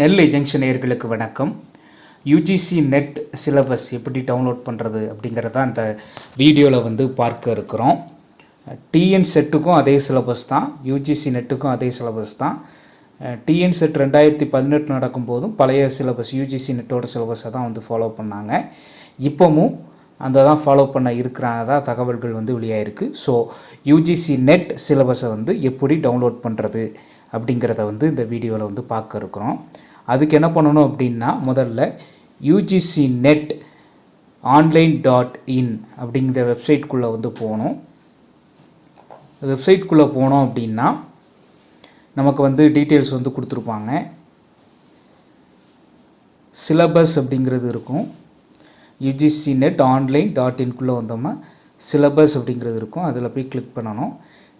நெல்லை junction நேயர்களுக்கு வணக்கம். UGC NET syllabus எப்படி டவுன்லோட் பண்ணுறது அப்படிங்கிறத அந்த வீடியோவில் வந்து பார்க்க இருக்கிறோம். டிஎன் செட்டுக்கும் அதே சிலபஸ் தான் யூஜிசி நெட்டுக்கும் அதே சிலபஸ் தான். டிஎன் செட் ரெண்டாயிரத்தி பதினெட்டு நடக்கும் போதும் பழைய சிலபஸ் யூஜிசி நெட்டோட சிலபஸை தான் வந்து ஃபாலோ பண்ணாங்க. இப்போவும் அந்த தான் ஃபாலோ பண்ண இருக்கிறதா தகவல்கள் வந்து வெளியாகிருக்கு ஸோ யூஜிசி நெட் சிலபஸை வந்து எப்படி டவுன்லோட் பண்ணுறது அப்படிங்கிறத வந்து இந்த வீடியோவில் வந்து பார்க்க இருக்கிறோம். அதுக்கு என்ன பண்ணணும் அப்படின்னா முதல்ல UGC NET online dot in அப்படிங்கிற வெப்சைட்குள்ளே வந்து போகணும். வெப்சைட்குள்ளே போனோம் அப்படின்னா நமக்கு வந்து டீட்டெயில்ஸ் வந்து கொடுத்துருப்பாங்க. சிலபஸ் அப்படிங்கிறது இருக்கும். யூஜிசி நெட் ஆன்லைன் டாட் இன்குள்ளே வந்தோம்னா சிலபஸ் அப்படிங்கிறது இருக்கும். அதில் போய் கிளிக் பண்ணணும்.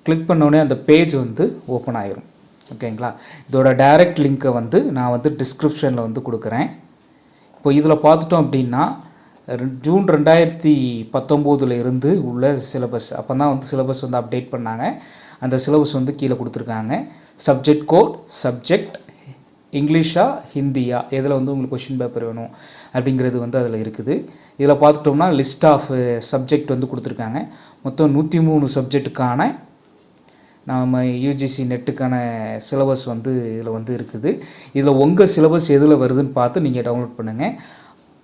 கிளிக் பண்ணோடனே அந்த பேஜ் வந்து ஓப்பன் ஆயிரும். ஓகேங்களா? இதோட டைரக்ட் லிங்க்கை வந்து நான் வந்து டிஸ்கிரிப்ஷனில் வந்து கொடுக்குறேன். இப்போ இதில் பார்த்துட்டோம் அப்படின்னா ஜூன் ரெண்டாயிரத்தி பத்தொம்போதில் இருந்து உள்ள சிலபஸ் அப்போ தான் வந்து சிலபஸ் வந்து அப்டேட் பண்ணாங்க. அந்த சிலபஸ் வந்து கீழே கொடுத்துருக்காங்க. சப்ஜெக்ட் கோட் சப்ஜெக்ட் இங்கிலீஷா ஹிந்தியா எதில் வந்து உங்களுக்கு கொஷின் பேப்பர் வேணும் அப்படிங்கிறது வந்து அதில் இருக்குது. இதில் பார்த்துட்டோம்னா லிஸ்ட் ஆஃப் சப்ஜெக்ட் வந்து கொடுத்துருக்காங்க. மொத்தம் நூற்றி மூணு சப்ஜெக்ட்டுக்கான நம்ம யூஜிசி நெட்டுக்கான சிலபஸ் வந்து இதில் வந்து இருக்குது. இதில் உங்கள் சிலபஸ் எதில் வருதுன்னு பார்த்து நீங்கள் டவுன்லோட் பண்ணுங்கள்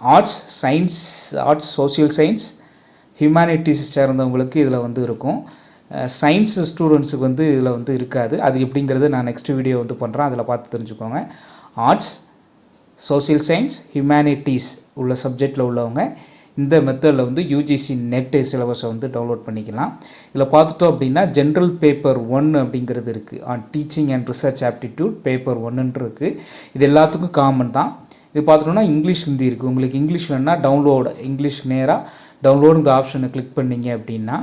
arts science arts social science humanities சேர்ந்தவங்களுக்கு இதில் வந்து இருக்கும். சயின்ஸ் ஸ்டூடெண்ட்ஸுக்கு வந்து இதில் வந்து இருக்காது. அது எப்படிங்கிறது நான் நெக்ஸ்ட் வீடியோ வந்து பண்ணுறேன் அதில் பார்த்து தெரிஞ்சுக்கோங்க. ஆர்ட்ஸ் சோஷியல் சயின்ஸ் ஹியூமனிட்டிஸ் உள்ள சப்ஜெக்டில் உள்ளவங்க இந்த மெத்தடில் வந்து யூஜிசி நெட்டு சிலபஸை வந்து டவுன்லோட் பண்ணிக்கலாம். இதில் பார்த்துட்டோம் அப்படின்னா ஜென்ரல் பேப்பர் ஒன் அப்படிங்கிறது இருக்குது on teaching and research aptitude paper ஒன்றுன்னு இருக்குது இது எல்லாத்துக்கும் காமன் தான். இது பார்த்துட்டோம்னா இங்கிலீஷ் ஹிந்தி இருக்குது உங்களுக்கு இங்கிலீஷ் வேணுன்னா டவுன்லோடு இங்கிலீஷ் நேராக டவுன்லோடுங்க ஆப்ஷனை கிளிக் பண்ணீங்க அப்படின்னா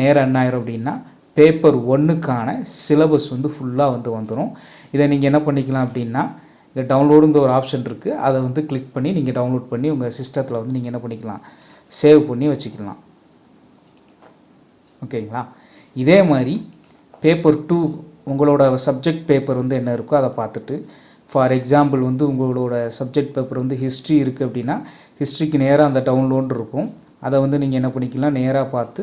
நேராக என்ன ஆயிரும் அப்படின்னா பேப்பர் ஒன்றுக்கான சிலபஸ் வந்து ஃபுல்லாக வந்து வந்துடும் இதை நீங்கள் என்ன பண்ணிக்கலாம் அப்படின்னா இங்கே டவுன்லோடுங்கிற ஒரு ஆப்ஷன் இருக்குது அதை வந்து கிளிக் பண்ணி நீங்கள் டவுன்லோட் பண்ணி உங்கள் சிஸ்டத்தில் வந்து நீங்கள் என்ன பண்ணிக்கலாம்? சேவ் பண்ணி வச்சுக்கலாம். ஓகேங்களா? இதே மாதிரி பேப்பர் டூ உங்களோட சப்ஜெக்ட் பேப்பர் வந்து என்ன இருக்கோ அதை பார்த்துட்டு ஃபார் எக்ஸாம்பிள் வந்து உங்களோட சப்ஜெக்ட் பேப்பர் வந்து ஹிஸ்ட்ரி இருக்குது அப்படின்னா ஹிஸ்ட்ரிக்கு நேராக அந்த டவுன்லோன் இருக்கும். அதை வந்து நீங்கள் என்ன பண்ணிக்கலாம்? நேராக பார்த்து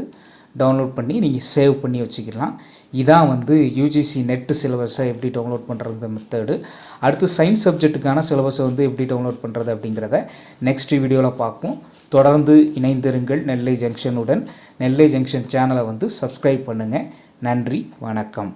டவுன்லோட் பண்ணி நீங்கள் சேவ் பண்ணி வச்சுக்கலாம். இதான் வந்து யூஜிசி நெட்டு சிலபஸை எப்படி டவுன்லோட் பண்ணுறது மெத்தடு அடுத்து சயின்ஸ் சப்ஜெக்ட்டுக்கான சிலபஸை வந்து எப்படி டவுன்லோட் பண்ணுறது அப்படிங்கிறத நெக்ஸ்ட் வீடியோவில் பார்ப்போம். தொடர்ந்து இணைந்திருங்கள் நெல்லை ஜங்ஷனுடன் நெல்லை ஜங்ஷன் சேனலை வந்து சப்ஸ்கிரைப் பண்ணுங்கள் நன்றி வணக்கம்.